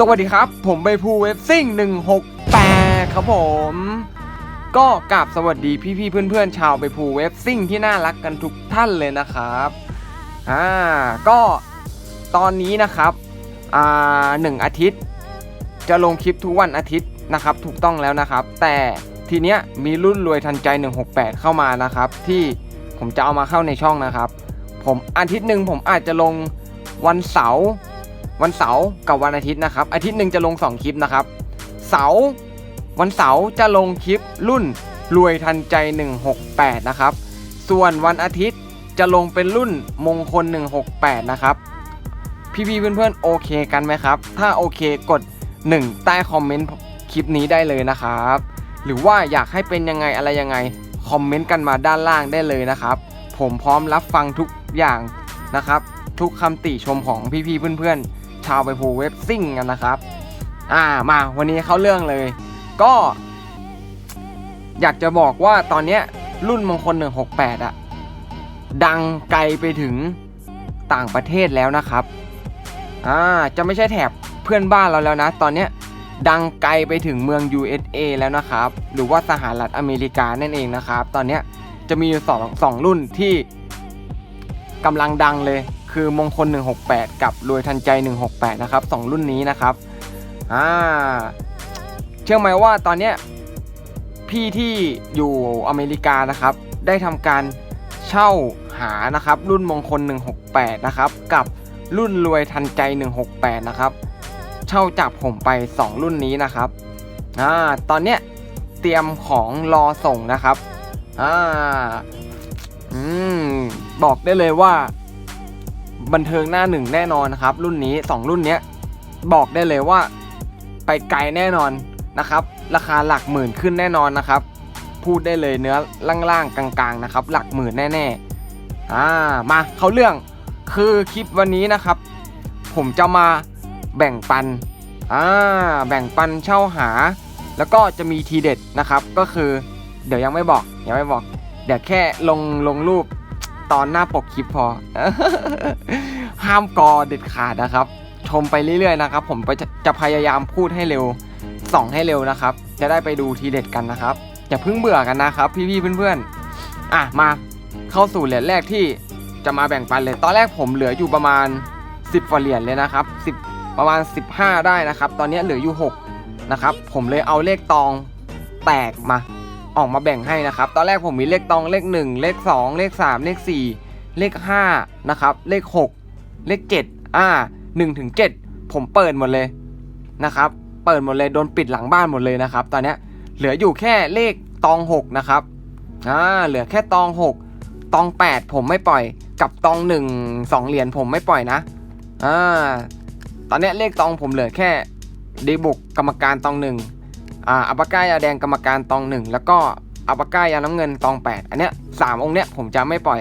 สวัสดีครับ ผมใบภูเว็บซิ่ง168 ครับผม ก็กราบสวัสดีพี่ๆเพื่อนๆ ชาวใบภูเว็บซิ่งที่น่ารักกันทุกท่านเลยนะครับอ่าก็ตอนนี้นะครับอ่าหนึ่งอาทิตย์ จะลงคลิปทุกวันอาทิตย์นะครับ ถูกต้องแล้วนะครับ แต่ทีเนี้ยมีรุ่นรวยทันใจ 168 เข้ามานะครับ ที่ผมจะเอามาเข้าในช่องนะครับ ผมอาทิตย์หนึ่งผมอาจจะลงวันเสาร์ วันเสาร์กับวันอาทิตย์นะครับ อาทิตย์หนึ่งจะลง 2 คลิปนะครับ เสาร์วันเสาร์จะลงคลิปรุ่นรวยทันใจ 168 นะครับ ส่วนวันอาทิตย์จะลงเป็นรุ่นมงคล 168 นะครับ พี่ๆเพื่อนๆโอเคกันไหมครับ ถ้าโอเคกด 1 ใต้คอมเมนต์คลิปนี้ได้เลยนะครับ หรือว่าอยากให้เป็นยังไงอะไรยังไงคอมเมนต์กันมาด้านล่างได้เลยนะครับ ผมพร้อมรับฟังทุกอย่างนะครับ ทุกคำติชมของพี่ๆเพื่อนๆ ชาวไปภูเว็บซิ่งกันนะครับ อ่ามาวันนี้เข้าเรื่องเลย ก็ อยากจะบอกว่าตอนเนี้ยรุ่นมงคล 168อะดังไกลไปถึงต่างประเทศแล้วนะครับ อ่าจะไม่ใช่แถบเพื่อนบ้านเราแล้วนะ ตอนเนี้ยดังไกลไปถึงเมือง USA แล้วนะครับ หรือว่าสหรัฐอเมริกานั่นเองนะครับ ตอนเนี้ยจะมีอยู่สองสองรุ่นที่กำลังดังเลย คือมงคล 168 กับรวยทันใจ 168 นะครับสองรุ่นนี้นะครับอ่าเชื่อไหมว่าตอนเนี้ยพี่ที่อยู่อเมริกานะครับ ได้ทำการเช่าหานะครับ รุ่นมงคล 168 นะครับ กับรุ่นรวยทันใจ 168 นะครับ เช่าจากผมไป 2 รุ่นนี้นะครับอ่าตอนเนี้ยเตรียมของรอส่งนะครับอ่าอืมบอกได้เลยว่า บันเทิงหน้าหนึ่งแน่นอนนะครับ รุ่นนี้ 2 รุ่นเนี้ยบอกได้เลยว่าไปไกลแน่นอนนะครับ ราคาหลักหมื่นขึ้นแน่นอนนะครับ พูดได้เลยเนื้อล่างๆกลางๆนะครับ หลักหมื่นแน่ๆอ่ามาเขาเรื่องคือคลิปวันนี้นะครับ ผมจะมาแบ่งปันอ่าแบ่งปันเช่าหา แล้วก็จะมีทีเด็ดนะครับ ก็คือ เดี๋ยวยังไม่บอกยังไม่บอก เดี๋ยวแค่ลงลงรูป ตอนหน้าปกคลิปพอ ห้ามกอเด็ดขาดนะครับ ชมไปเรื่อยๆนะครับ ผมจะจะพยายามพูดให้เร็วส่องให้เร็วนะครับ จะได้ไปดูทีเด็ดกันนะครับ อย่าเพิ่งเบื่อกันนะครับ พี่ๆเพื่อนๆ อะมาเข้าสู่เหรียญแรกที่จะมาแบ่งปันเลย ตอนแรกผมเหลืออยู่ประมาณ 10กว่าเหรียญเลยนะครับ10ประมาณ 15 ได้นะครับ ตอนนี้เหลืออยู่ 6 นะครับ ผมเลยเอาเลขตองแตกมา ออกมาแบ่งให้นะครับ ตอนแรกผมมีเลขตองเลข 1 เลข 2 เลข 3 เลข 4 เลข5นะครับ เลข 6 เลข 7 อ่า1ถึง7ผมเปิดหมดเลยนะครับ เปิดหมดเลยโดนปิดหลังบ้านหมดเลยนะครับ ตอนนี้เหลืออยู่แค่เลขตอง6นะครับอ่าเหลือแค่ตอง 6 ตอง 8 ผมไม่ปล่อย กับตอง1 2เหรียญผมไม่ปล่อยนะอ่าตอนนี้เลขตองผมเหลือแค่ดีบุกกรรมการตองหนึ่ง อ่าอัปปากายาแดงกรรมการตองหนึ่งแล้วก็อัปปากายาน้ำเงินตองแปดอันเนี้ยสามองค์เนี้ยผมจะไม่ปล่อย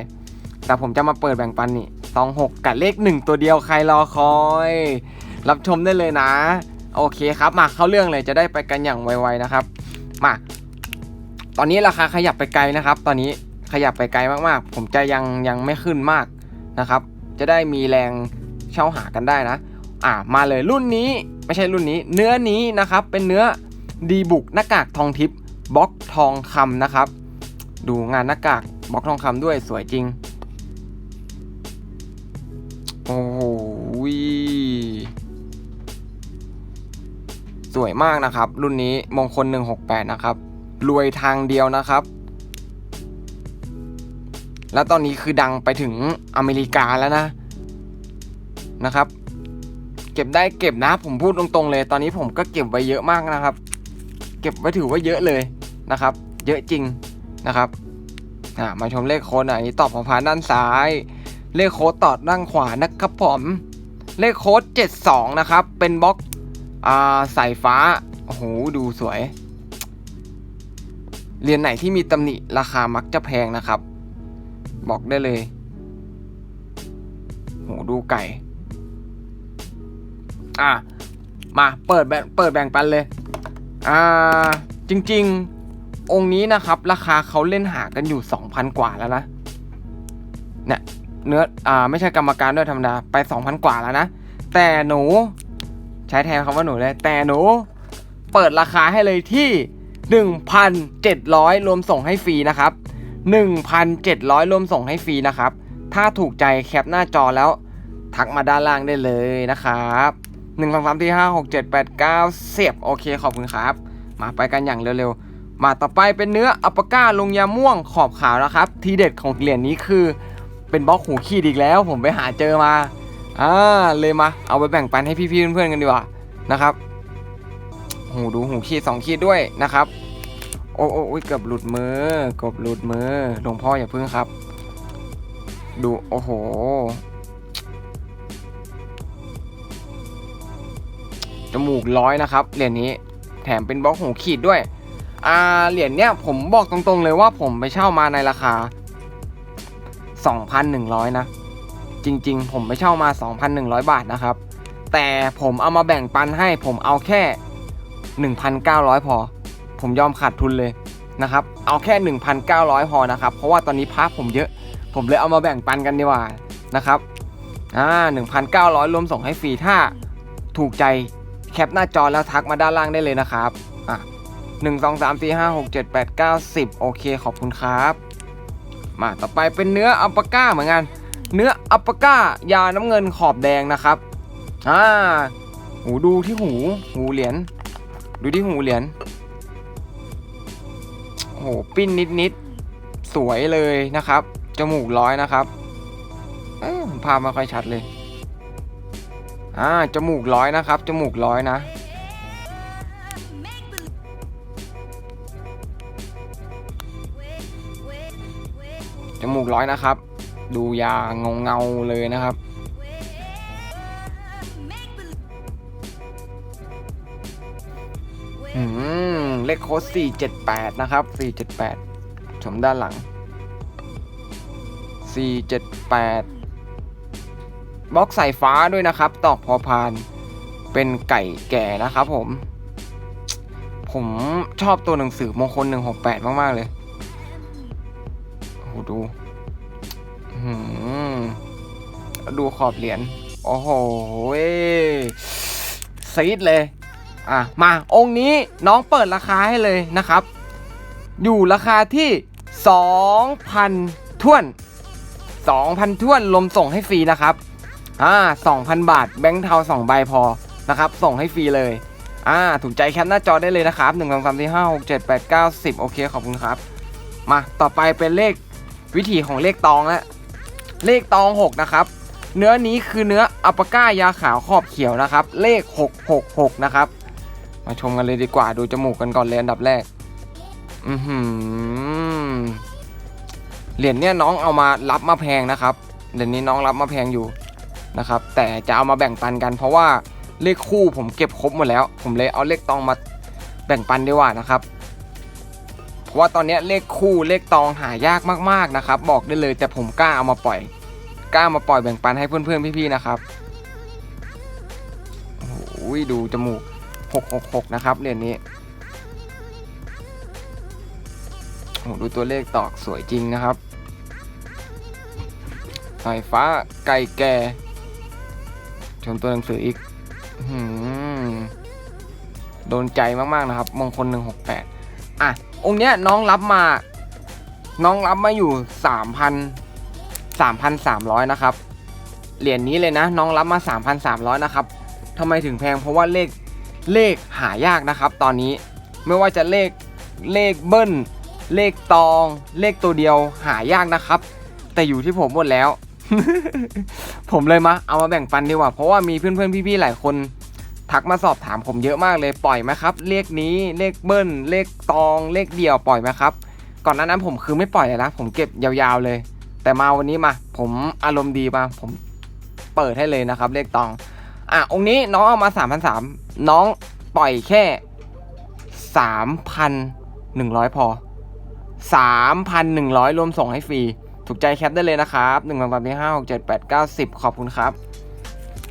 แต่ผมจะมาเปิดแบ่งปันนี่ตองหกกับเลขหนึ่งตัวเดียวใครรอคอย รับชมได้เลยนะ โอเคครับมาเข้าเรื่องเลยจะได้ไปกันอย่างไวๆนะครับมาตอนนี้ราคาขยับไปไกลนะครับ ตอนนี้ขยับไปไกลมากๆ ผมจะยังยังไม่ขึ้นมากนะครับ จะได้มีแรงเช่าหากันได้นะ อ่ามาเลยรุ่นนี้ไม่ใช่รุ่นนี้ เนื้อนี้นะครับเป็นเนื้อ ดีบุกหน้ากากทองทิพย์บล็อกทองคำนะครับ ดูงานหน้ากากบล็อกทองคำด้วยสวยจริง โอ้โหสวยมากนะครับ รุ่นนี้มงคล 168 นะครับ รวยทางเดียวนะครับ แล้วตอนนี้คือดังไปถึงอเมริกาแล้วนะนะครับ เก็บได้เก็บนะผมพูดตรงๆเลย ตอนนี้ผมก็เก็บไว้เยอะมากนะครับ ก็บไว้ถือว่าเยอะเลยนะครับ เยอะจริงนะครับอ่ามาชมเลขโค้ดอันนี้ตอบของพานด้านซ้าย เลขโค้ดตอดด้านขวานะครับผมเลขโค้ด72 นะครับ เป็นบล็อกอ่าสายฟ้าโอ้โหดูสวยเรียนไหนที่มีตำหนิราคามักจะแพงนะครับ บอกได้เลยโหดูไก่ อะ มาเปิดแบ่งเปิดแบ่งปันเลย อ่าจริงๆองค์นี้นะครับ ราคาเขาเล่นหากันอยู่ 2,000 กว่าแล้วนะเนี่ยเนื้ออ่าไม่ใช่กรรมการด้วยธรรมดาไป 2,000 กว่าแล้วนะ แต่หนูใช้แทนคำว่าหนูเลยแต่หนูเปิดราคาให้เลยที่ 1,700 รวมส่งให้ฟรีนะครับ 1,700 รวมส่งให้ฟรีนะครับ ถ้าถูกใจแคปหน้าจอแล้ว ทักมาด้านล่างได้เลยนะครับ 1 2 3 4 5 6 7 8 9 10โอเคขอบคุณครับ มาไปกันอย่างเร็วๆ มาต่อไปเป็นเนื้ออัปาก้าลงยาม่วงขอบขาวนะครับ ทีเด็ดของเหรียญนี้คือ เป็นบล็อกหูขีดอีกแล้ว ผมไปหาเจอมาอ่าเลยมา เอาไปแบ่งปันให้พี่ๆเพื่อนๆกันดีกว่านะครับหูดูหูขีดสองขีดด้วยนะครับ โอ้โอ้โอ้ยเกือบหลุดมือเกือบหลุดมือหลวงพ่ออย่าพึ่งครับ ดูโอ้โห มูกร้อยนะครับเหรียญนี้แถมเป็นบล็อกหูขีดด้วยอ่าเหรียญเนี้ยผมบอกตรงๆเลยว่าผมไปเช่ามาในราคา 2,100 นะ จริงๆ ผมไปเช่ามา 2,100 บาทนะครับ แต่ผมเอามาแบ่งปันให้ผมเอาแค่ 1,900 พอ ผมยอมขาดทุนเลยนะครับ เอาแค่ 1,900 พอนะครับ เพราะว่าตอนนี้พาร์ผมเยอะ ผมเลยเอามาแบ่งปันกันดีกว่านะครับอ่า1,900 รวมส่งให้ฟรีถ้าถูกใจ แคปหน้าจอแล้วทักมาด้านล่างได้เลยนะครับ อะ1 2 3 4 5 6 7 8 9 10โอเคขอบคุณครับ มาต่อไปเป็นเนื้ออัปปาก้าเหมือนกัน เนื้ออัปปาก้ายาน้ำเงินขอบแดงนะครับอ่าหูดูที่หูหูเหรียญดูที่หูเหรียญโอ้โหปิ้นนิดนิดๆสวยเลยนะครับ จมูกร้อยนะครับเอ้ยภาพไม่ค่อยชัดเลย อ่าจมูกร้อยนะครับจมูกร้อยนะจมูกร้อยนะครับ ดูยาเงาเงาเลยนะครับ อืม เลขโค้ด478 นะครับ 478 ชมด้านหลัง 478 บล็อกสายฟ้าด้วยนะครับ ตอกพอพาน เป็นไก่แก่นะครับผม ผมชอบตัวหนังสือมงคล 168 มาก ๆ เลยโอ้โหดูอืดูขอบเหรียญ โอ้โหซีดเลย อะ มาองค์นี้น้องเปิดราคาให้เลยนะครับ อยู่ราคาที่ 2,000ท้วน 2,000ท้วนลมส่งให้ฟรีนะครับ อ่า2,000 บาท แบงค์เทา2ใบพอนะครับ ส่งให้ฟรีเลย อ่า ถูกใจแคปหน้าจอได้เลยนะครับ 1 2 3 4 5 6 7 8 9 10 โอเค ขอบคุณครับ มาต่อไปเป็นเลขวิธีของเลขตองแล้วเลขตอง 6 นะครับ เนื้อนี้คือเนื้ออัปปาก้ายาขาวขอบเขียวนะครับ เลข 666 นะครับ มาชมกันเลยดีกว่าดูจมูกกันก่อนเลยอันดับแรก อือหือเหรียญเนี่ยน้องเอามารับมาแพงนะครับเหรียญนี้น้องรับมาแพงอยู่ นะครับแต่จะเอามาแบ่งปันกัน เพราะว่าเลขคู่ผมเก็บครบหมดแล้ว ผมเลยเอาเลขตองมาแบ่งปันดีกว่านะครับ เพราะว่าตอนนี้เลขคู่เลขตองหายากมากๆนะครับ บอกได้เลยแต่ผมกล้าเอามาปล่อย กล้ามาปล่อยแบ่งปันให้เพื่อนๆพี่ๆนะครับโอ้โหดูจมูก666นะครับเหรียญนี้โอ้ดูตัวเลขตอกสวยจริงนะครับสายฟ้าไก่แก่ ชมตัวหนังสืออีกโดนใจมากๆนะครับ มงคล168อะ องค์เนี้ยน้องรับมา น้องรับมาอยู่3,000 3,300นะครับ เหรียญนี้เลยนะ น้องรับมา3,300นะครับทำไมถึงแพงเพราะว่าเลขเลขหายากนะครับ ตอนนี้ไม่ว่าจะเลขเลขเบิ้ล เลขตอง เลขตัวเดียวหายากนะครับ แต่อยู่ที่ผมหมดแล้ว ผมเลยมาเอามาแบ่งปันดีกว่า เพราะว่ามีเพื่อนๆพี่ๆหลายคน ทักมาสอบถามผมเยอะมากเลยปล่อยไหมครับ เลขนี้เลขเบิ้ลเลขตองเลขเดี่ยวปล่อยไหมครับ ก่อนหน้านั้นผมคือไม่ปล่อยเลยนะผมเก็บยาวๆเลย แต่มาวันนี้มา ผมอารมณ์ดีมาผมเปิดให้เลยนะครับ เลขตอง อะองค์นี้น้องเอามา3,300น้องปล่อยแค่3,100พอ3,100รวมส่งให้ฟรี ถูกใจแคปได้เลยนะครับ1 2 3 4 5 6 7 8 9 10ขอบคุณครับ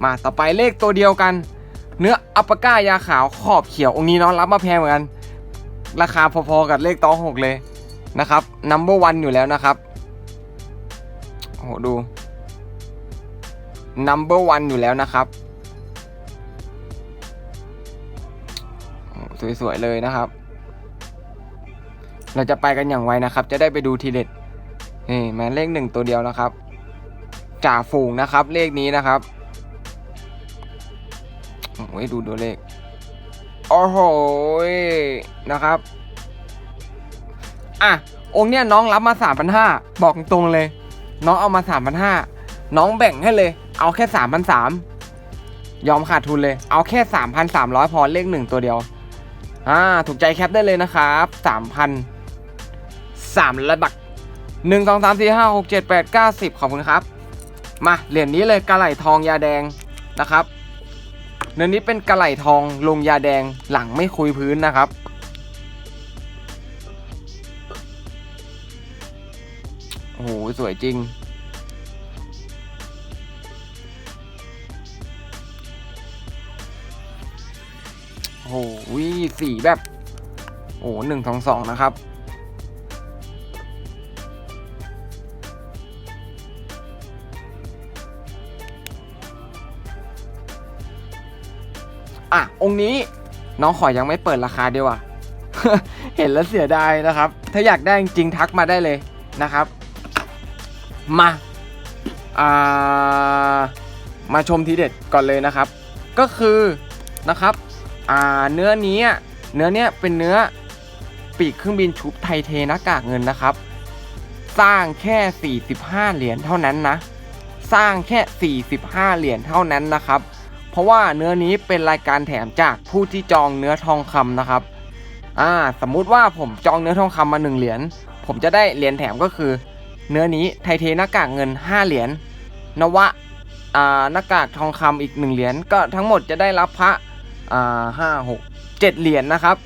มาต่อไปเลขตัวเดียวกัน เนื้ออัปปก้ายาขาวขอบเขียวองค์นี้น้องรับมาแพงเหมือนกัน ราคาพอๆกับเลขตองหกเลยนะครับ number one อยู่แล้วนะครับโอ้โหดู number one อยู่แล้วนะครับสวยๆเลยนะครับ เราจะไปกันอย่างไวนะครับ จะได้ไปดูทีเด็ด นี่แมนเลขหนึ่งตัวเดียวนะครับ จ่าฝูงนะครับเลขนี้นะครับโอ้ยดูตัวเลขโอ้โหนะครับ อะ องค์เนี้ยน้องรับมาสามพันห้าบอกตรงเลย น้องเอามาสามพันห้าน้องแบ่งให้เลย เอาแค่สามพันสามยอมขาดทุนเลย เอาแค่สามพันสามร้อยพอเลขหนึ่งตัวเดียว อ่า ถูกใจแคปได้เลยนะครับสามพันสามระดับ หนึ่งสองสามสี่ห้าหกเจ็ดแปดเก้าสิบขอบคุณครับ มาเหรียญนี้เลยกระไหลทองยาแดงนะครับเนื้อนี้เป็นกระไหลทองลงยาแดงหลังไม่คุยพื้นนะครับ โอ้โห สวยจริง โอ้โหสีแบบ โอ้หนึ่งสองสองนะครับ องค์นี้น้องขอยังไม่เปิดราคาดีกว่า เห็นแล้วเสียดายนะครับ ถ้าอยากได้จริงทักมาได้เลยนะครับ มาอ่ามาชมทีเด็ดก่อนเลยนะครับ ก็คือนะครับอ่าเนื้อนี้เนื้อเนี้ยเป็นเนื้อปีกเครื่องบินชุบไทเทหน้ากากเงินนะครับ สร้างแค่ 45 เหรียญเท่านั้นนะ สร้างแค่ 45 เหรียญเท่านั้นนะครับ เพราะว่าเนื้อนี้เป็นรายการแถมจากผู้ที่จองเนื้อทองคำนะครับ อ่า สมมุติว่าผมจองเนื้อทองคำมา 1 เหรียญ ผมจะได้เหรียญแถมก็คือ เนื้อนี้ไทเทหน้ากากเงิน 5 เหรียญ นวะ อ่า หน้ากากทองคำอีก 1 เหรียญ ก็ทั้งหมดจะได้รับพระ อ่าห้าหกเจ็ดเหรียญนะครับ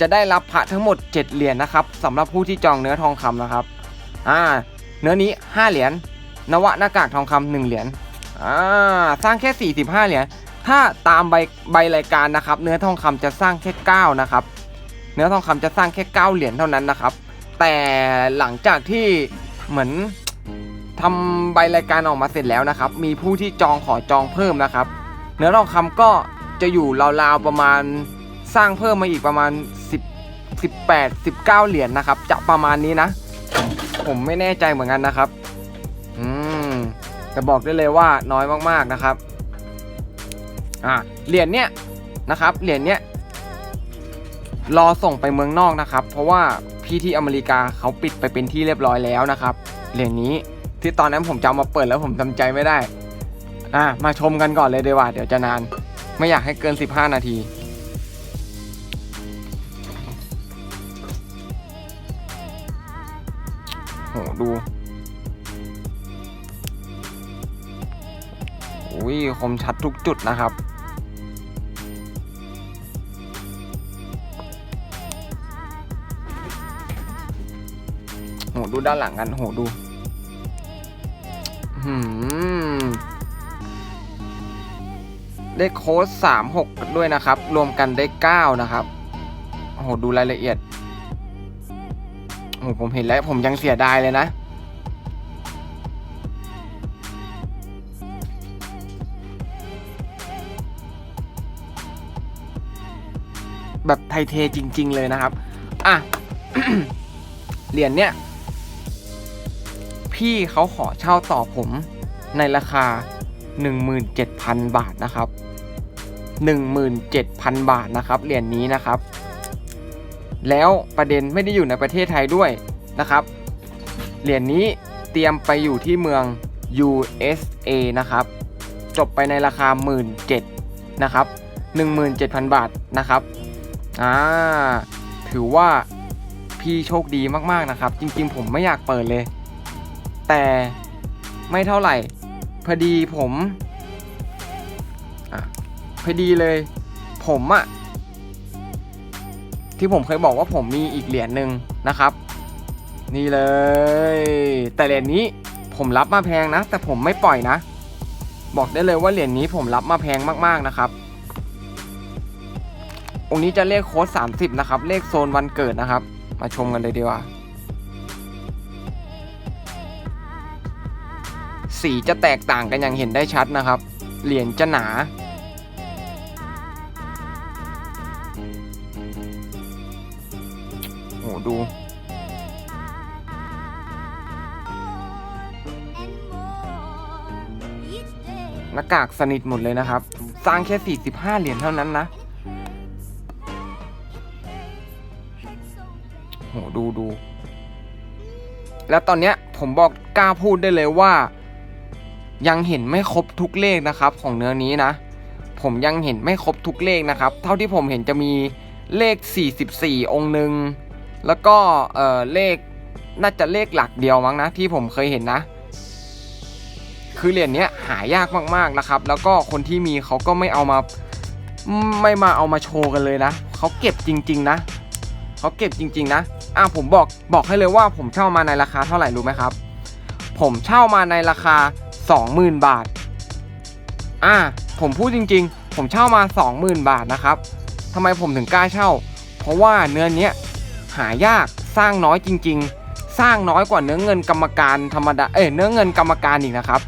จะได้รับพระทั้งหมด 7 เหรียญนะครับสำหรับผู้ที่จองเนื้อทองคำนะครับ อ่า เนื้อนี้ 5 เหรียญ นวะหน้ากากทองคำหนึ่งเหรียญ อ่าสร้างแค่ 45 เหรียญถ้าตามใบใบรายการนะครับ เนื้อทองคำจะสร้างแค่ 9 นะครับ เนื้อทองคำจะสร้างแค่ 9 เหรียญเท่านั้นนะครับ แต่หลังจากที่เหมือนทำใบรายการออกมาเสร็จแล้วนะครับ มีผู้ที่จองขอจองเพิ่มนะครับ เนื้อทองคำก็จะอยู่ราวๆประมาณสร้างเพิ่มมาอีกประมาณ 10 18 19 เหรียญนะครับ จะประมาณนี้นะ ผมไม่แน่ใจเหมือนกันนะครับ แต่บอกได้เลยว่าน้อยมากๆนะครับอ่าเหรียญเนี้ยนะครับเหรียญเนี้ยรอส่งไปเมืองนอกนะครับ เพราะว่าพี่ที่อเมริกาเขาปิดไปเป็นที่เรียบร้อยแล้วนะครับเหรียญนี้ที่ตอนนั้นผมจะมาเปิดแล้วผมจำใจไม่ได้อะมาชมกันก่อนเลยดีกว่า เดี๋ยวจะนาน ไม่อยากให้เกิน 15 นาทีโหดู อุ้ยคมชัดทุกจุดนะครับ โหดูด้านหลังกัน โหดูหืมได้โค้ดสามหกด้วยนะครับ รวมกันได้เก้านะครับ โหดูรายละเอียดโอ้โหผมเห็นแล้วผมยังเสียดายเลยนะ แบบไทเทจริง ๆ เลยนะครับ อะ เหรียญเนี้ยพี่เขาขอเช่าต่อผมในราคา 17,000 บาทนะครับ 17,000 บาทนะครับ เหรียญนี้นะครับ แล้วประเด็นไม่ได้อยู่ในประเทศไทยด้วยนะครับ เหรียญนี้เตรียมไปอยู่ที่เมือง USA นะครับ จบไปในราคา 17,000นะครับ 17,000 บาทนะครับ อ่าถือว่าพี่โชคดีมากๆนะครับ จริงๆ ผมไม่อยากเปิดเลย แต่ไม่เท่าไหร่ พอดีผมอพอดีเลย ผมอะที่ผมเคยบอกว่าผมมีอีกเหรียญหนึ่งนะครับ นี่เลย แต่เหรียญนี้ผมรับมาแพงนะ แต่ผมไม่ปล่อยนะ บอกได้เลยว่าเหรียญนี้ผมรับมาแพงมากๆนะครับ องค์นี้จะเลขโค้ด30 นะครับ เลขโซนวันเกิดนะครับ มาชมกันเลยดีกว่า สีจะแตกต่างกันอย่างเห็นได้ชัดนะครับ เหรียญจะหนาดูหน้ากากสนิทหมดเลยนะครับ สร้างแค่ 45 เหรียญเท่านั้นนะ แล้วตอนเนี้ยผมบอกกล้าพูดได้เลยว่า ยังเห็นไม่ครบทุกเลขนะครับ ของเนื้อนี้นะ ผมยังเห็นไม่ครบทุกเลขนะครับ เท่าที่ผมเห็นจะมีเลข 44 องค์หนึ่งแล้วก็เออเลขน่าจะเลขหลักเดียวมั้งนะ ที่ผมเคยเห็นนะ คือเหรียญนี้หายากมากๆนะครับ แล้วก็คนที่มีเขาก็ไม่เอามาไม่มาเอามาโชว์กันเลยนะเขาเก็บจริง ๆ นะเขาเก็บจริง ๆ นะ อะผมบอกบอกให้เลยว่าผมเช่ามาในราคาเท่าไหร่รู้ไหมครับ ผมเช่ามาในราคา 20,000 บาท อะผมพูดจริง ๆ ผมเช่ามา 20,000 บาทนะครับทำไมผมถึงกล้าเช่า เพราะว่าเนื้อเนี้ยหายากสร้างน้อยจริง ๆ สร้างน้อยกว่าเนื้อเงินกรรมการธรรมดาเอ้ยเนื้อเงินกรรมการอีกนะครับ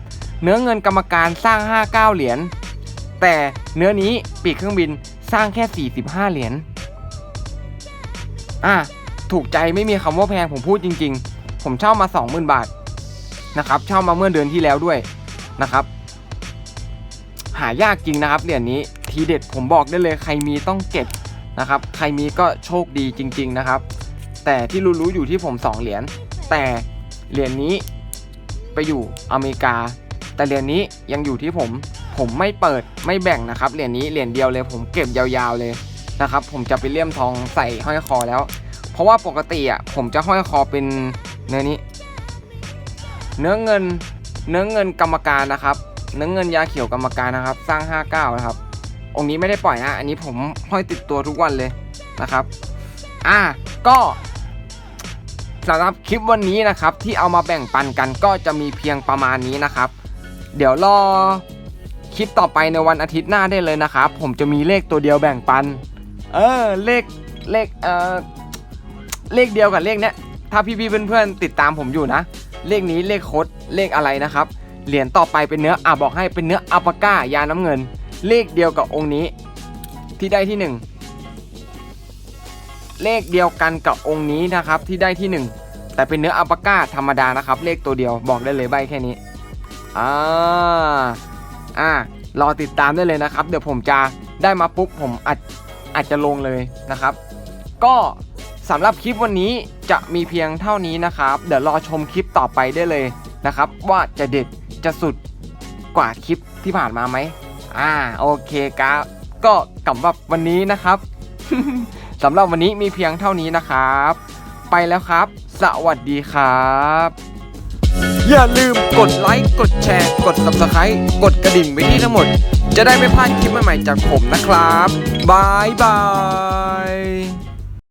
เนื้อเงินกรรมการสร้าง 59 เหรียญแต่เนื้อนี้ปีกเครื่องบินสร้างแค่ 45 เหรียญอะ ถูกใจไม่มีคำว่าแพงผมพูดจริง ๆ ผมเช่ามา 20,000 บาทนะครับเช่ามาเมื่อเดือนที่แล้วด้วยนะครับ หายากจริงนะครับเหรียญนี้ทีเด็ดผมบอกได้เลยใครมีต้องเก็บนะครับ ใครมีก็โชคดีจริง ๆนะครับ แต่ที่รู้ๆอยู่ที่ผม 2 เหรียญแต่เหรียญนี้ไปอยู่อเมริกา แต่เหรียญนี้ยังอยู่ที่ผมผมไม่เปิดไม่แบ่งนะครับเหรียญนี้เหรียญเดียวเลยผมเก็บยาวๆเลยนะครับ ผมจะไปเลี่ยมทองใส่ห้อยคอแล้ว เพราะว่าปกติอะผมจะห้อยคอเป็นเนื้อนี้ เนื้อเงินเนื้อเงินกรรมการนะครับ เนื้อเงินยาเขียวกรรมการนะครับ สร้าง 59 นะครับ องค์นี้ไม่ได้ปล่อยนะอันนี้ผมห้อยติดตัวทุกวันเลยนะครับ อะก็สำหรับคลิปวันนี้นะครับที่เอามาแบ่งปันกันก็จะมีเพียงประมาณนี้นะครับ เดี๋ยวรอคลิปต่อไปในวันอาทิตย์หน้าได้เลยนะครับ ผมจะมีเลขตัวเดียวแบ่งปัน เออเลขเลขเออ เลขเดียวกับเลขเนี้ยถ้าพี่ๆเพื่อนๆติดตามผมอยู่นะ เลขนี้เลขโคดเลขอะไรนะครับเหรียญต่อไปเป็นเนื้ออะบอกให้เป็นเนื้ออัลปาก้ายาน้ำเงิน เลขเดียวกับองค์นี้ ที่ได้ที่หนึ่งเลขเดียวกันกับองค์นี้นะครับที่ได้ที่หนึ่งแต่เป็นเนื้ออัลปาก้าธรรมดานะครับ เลขตัวเดียวบอกได้เลยใบแค่นี้อ่าอ่ารอติดตามได้เลยนะครับ เดี๋ยวผมจะได้มาปุ๊บผมอาจอาจจะลงเลยนะครับ ก็ สำหรับคลิปวันนี้จะมีเพียงเท่านี้นะครับ เดี๋ยวรอชมคลิปต่อไปได้เลยนะครับ ว่าจะเด็ดจะสุดกว่าคลิปที่ผ่านมาไหมอ่าโอเคครับ ก็กลับว่าวันนี้นะครับสำหรับวันนี้มีเพียงเท่านี้นะครับ ไปแล้วครับ สวัสดีครับ อย่าลืมกดไลค์กดแชร์ กด subscribe กดกระดิ่งไว้ที่ทั้งหมด จะได้ไม่พลาดคลิปใหม่ๆจากผมนะครับบายบาย